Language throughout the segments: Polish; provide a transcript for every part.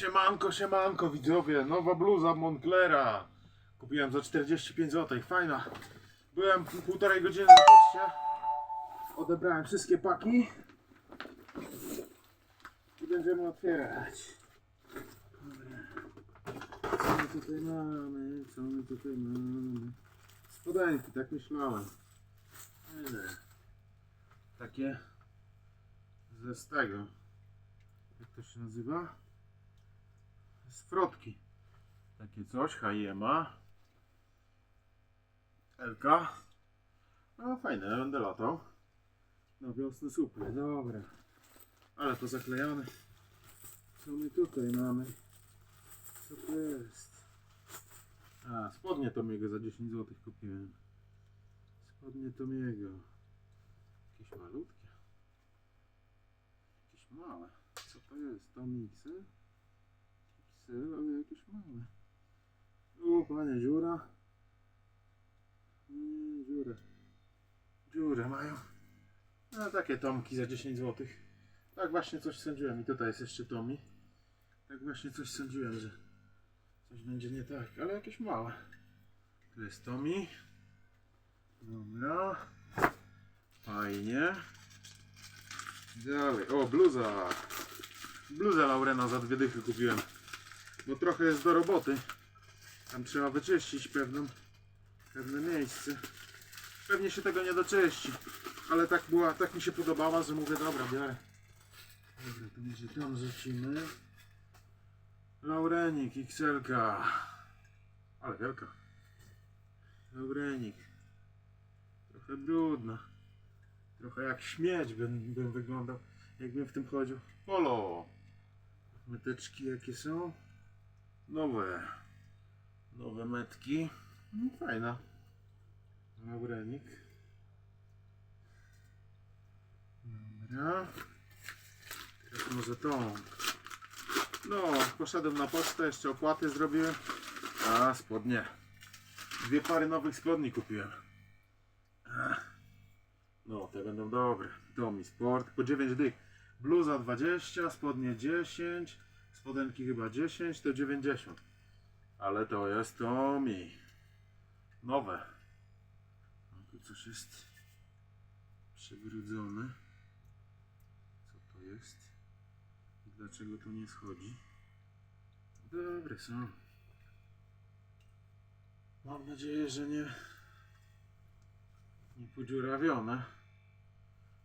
Siemanko, siemanko widzowie, nowa bluza Monclera. Kupiłem za 45 zł, fajna. Byłem półtorej godziny na poczcie. Odebrałem wszystkie paki. I będziemy otwierać. Co my tutaj mamy? Co my tutaj mamy? Spodenki, tak myślałem. Fajne. Takie ze z tego. Jak to się nazywa? Frotki. Takie coś, H&M-a. LK. No fajne, będę latał. No wiosny super, dobra. Ale to zaklejone. Co my tutaj mamy? Co to jest? A, spodnie Tomiego za 10 zł kupiłem. Spodnie Tomiego. Jakieś malutkie. Jakieś małe. Co to jest? Tomiksy? Psy, ale jakieś małe. O, panie, dziura. Nie, dziurę. Dziurę mają. No, takie tomki za 10 zł. Tak właśnie coś sądziłem. I tutaj jest jeszcze Tomi. Tak właśnie coś sądziłem, że coś będzie nie tak, ale jakieś małe. Tu jest Tomi. Dobra. Fajnie. Dalej. O, bluza. Bluzę Laurena za dwie dychy kupiłem. Bo trochę jest do roboty. Tam trzeba wyczyścić pewną, pewne miejsce. Pewnie się tego nie doczyści. Ale tak była, tak mi się podobała, że mówię, dobra, biorę. Dobra, to może tam rzucimy. Laurenik XL. -ka. Ale wielka. Laurenik. Trochę brudna. Trochę jak śmieć bym, bym wyglądał, jakbym w tym chodził. Polo. Meteczki jakie są? Nowe. Nowe metki. No, fajna. Laurenik. Dobra. Teraz może tą. No, poszedłem na pocztę, jeszcze opłaty zrobiłem. A, spodnie. Dwie pary nowych spodni kupiłem. No, te będą dobre. Domi Sport po 9 dych. Bluza 20, spodnie 10, spodenki chyba 10, to 90. Ale to jest Tomi. Nowe. No, tu coś jest przybrudzone. Co to jest? I dlaczego to nie schodzi? Dobre są. Mam nadzieję, że nie nie podziurawione.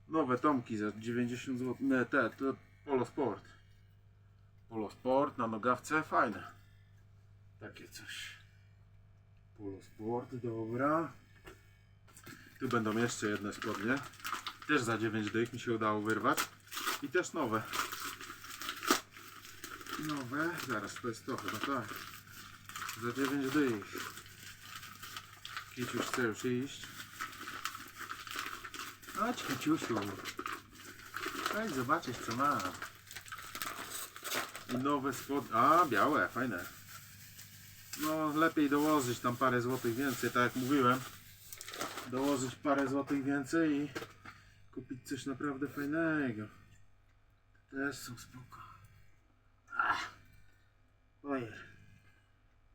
Nowe tomki za 90 zł. Nie, te, to Polo Sport. Polo Sport na nogawce, fajne. Takie coś. Polo Sport, dobra. Tu będą jeszcze jedne spodnie. Też za 9 dych mi się udało wyrwać. I też nowe. Nowe, zaraz to jest to chyba tak. Za 9 dych. Kiciuś chce już iść. Chodź Kiciusiu. Chodź zobaczyć co mam. I nowe spodnie. A, białe, fajne. No, lepiej dołożyć tam parę złotych więcej, tak jak mówiłem. Dołożyć parę złotych więcej i kupić coś naprawdę fajnego. Też są spoko. Ach. Ojej.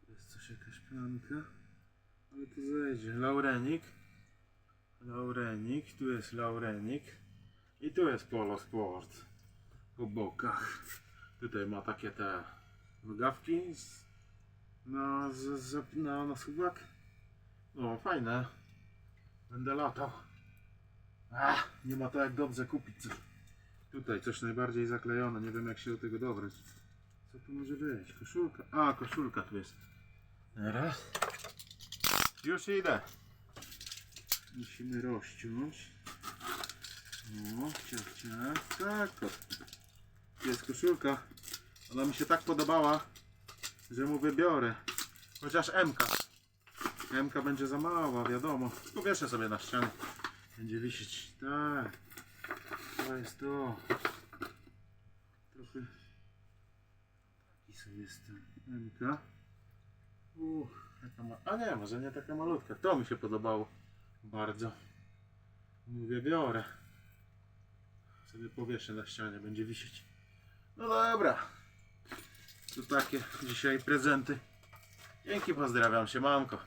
Jest coś, jakaś plamka. Ale to zejdzie. Laurenik. Laurenik, tu jest Laurenik i tu jest Polo Sport po bokach. Tutaj ma takie te nogawki z, na, z, z, na, na. No fajne. Będę latał. Ach, nie ma to jak dobrze kupić. Tutaj coś najbardziej zaklejone, nie wiem jak się do tego dobrać. Co tu może być? Koszulka? A, koszulka tu jest. Raz. Już idę. Musimy rozciąć. No, ciach, ciach. Tak, jest koszulka. Ona mi się tak podobała, że mu wybiorę. Chociaż MK. MK będzie za mała, wiadomo. Powieszę sobie na ścianę. Będzie wisieć. Tak. To jest to. Trochę. Taki sobie jest ten MK. Uff, jaka ma... A nie, może nie taka malutka. To mi się podobało. Bardzo. Mówię, biorę. Sobie powieszę na ścianie, będzie wisieć. No dobra. To takie dzisiaj prezenty. Dzięki, pozdrawiam się, mamko.